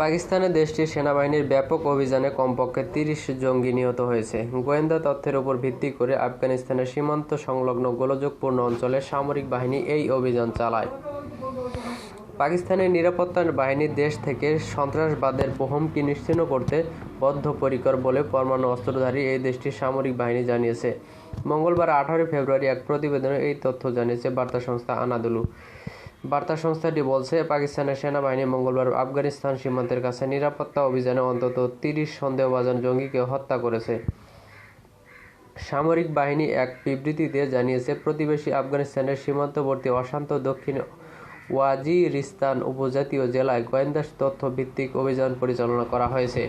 পাকিস্তানে দেশটির সেনাবাহিনীর ব্যাপক অভিযানে কমপক্ষে তিরিশ জঙ্গি নিহত হয়েছে। গোয়েন্দা তথ্যের উপর ভিত্তি করে আফগানিস্তানের সীমান্ত সংলগ্ন গোলযোগপূর্ণ অঞ্চলে সামরিক বাহিনী এই অভিযান চালায়। পাকিস্তানের নিরাপত্তা বাহিনী দেশ থেকে সন্ত্রাসবাদের হুমকি নিশ্চিন্ন করতে বদ্ধপরিকর বলে পরমাণু অস্ত্রধারী এই দেশটির সামরিক বাহিনী জানিয়েছে। মঙ্গলবার আঠারোই ফেব্রুয়ারি এক প্রতিবেদনে এই তথ্য জানিয়েছে বার্তা সংস্থা আনাদুলু। বার্তা সংস্থাটি বলছে, পাকিস্তানের সেনাবাহিনী মঙ্গলবার আফগানিস্তান সীমান্তের কাছে নিরাপত্তা অভিযানে অন্তত তিরিশ সন্দেহভাজন জঙ্গিকে হত্যা করেছে। সামরিক বাহিনী এক বিবৃতিতে জানিয়েছে, প্রতিবেশী আফগানিস্তানের সীমান্তবর্তী অশান্ত দক্ষিণ ওয়াজিরিস্তান উপজাতীয় জেলায় গোয়েন্দা তথ্য ভিত্তিক অভিযান পরিচালনা করা হয়েছে।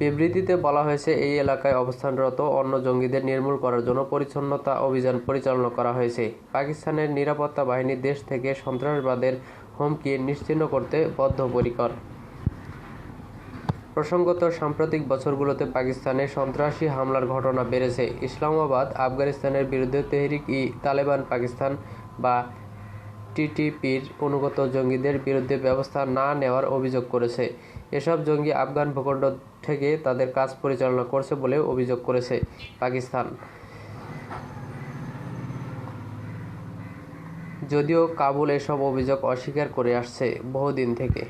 বিবৃতিতে বলা হয়েছে, এই এলাকায় অবস্থানরত অন্য জঙ্গিদের নির্মূল করার জন্য পরিচ্ছন্নতা অভিযান পরিচালনা করা হয়েছে। পাকিস্তানের নিরাপত্তা বাহিনী দেশ থেকে সন্ত্রাসবাদের হুমকি নিশ্চিহ্ন করতে বদ্ধপরিকর। প্রসঙ্গত, সাম্প্রতিক বছরগুলোতে পাকিস্তানে সন্ত্রাসী হামলার ঘটনা বেড়েছে। ইসলামাবাদ, আফগানিস্তানের বিরুদ্ধে তেহরিক ই তালেবান পাকিস্তান বা টিটিপির অনুগত জঙ্গিদের বিরুদ্ধে ব্যবস্থা না নেওয়ার অভিযোগ করেছে। এসব জঙ্গি আফগান ভূখণ্ড থেকে তাদের কাজ পরিচালনা করছে বলে অভিযোগ করেছে পাকিস্তান। যদিও কাবুল এসব অভিযোগ অস্বীকার করে আসছে বহুদিন থেকে।